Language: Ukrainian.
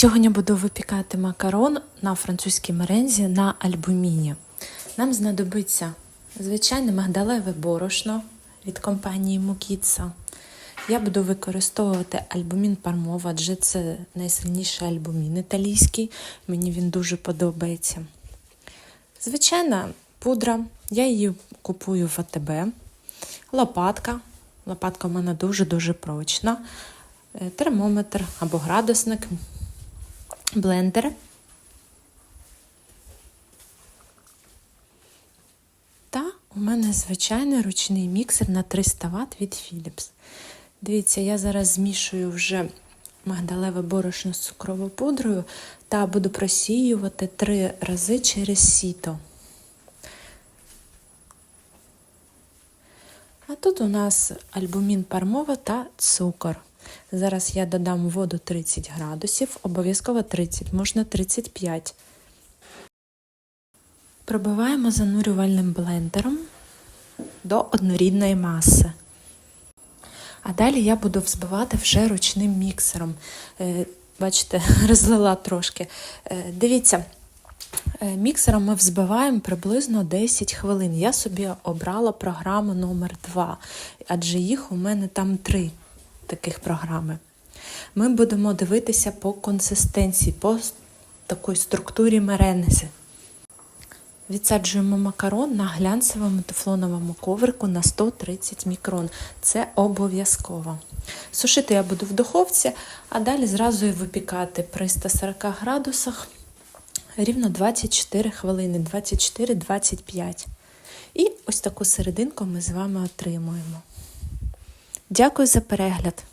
Сьогодні буду випікати макарон на французькій мерензі на альбуміні. Нам знадобиться звичайне мигдалеве борошно від компанії Мукіца. Я буду використовувати альбумін Пармова, адже це найсильніший альбумін італійський. Мені він дуже подобається. Звичайна пудра, я її купую в АТБ. Лопатка. Лопатка в мене дуже-дуже прочна. Термометр або градусник, блендер. Та у мене звичайний ручний міксер на 300 Вт від Philips. Дивіться, я зараз змішую вже магдалеве борошно з цукровою пудрою та буду просіювати три рази через сіто. А тут у нас альбумін пармова та цукор. Зараз я додам воду 30 градусів, обов'язково 30, можна 35. Пробиваємо занурювальним блендером до однорідної маси. А далі я буду взбивати вже ручним міксером. Е, Бачите, розлила трошки. Е, Дивіться, е, міксером ми взбиваємо приблизно 10 хвилин. Я собі обрала програму номер 2 адже їх у мене там три таких програми. Ми будемо дивитися по консистенції, по такій структурі мерензи. Відсаджуємо макарон на глянцевому тефлоновому коврику на 130 мікрон. Це обов'язково. Сушити я буду в духовці, а далі зразу і випікати при 140 градусах рівно 24 хвилини, 24-25. І ось таку серединку ми з вами отримуємо. Дякую за перегляд!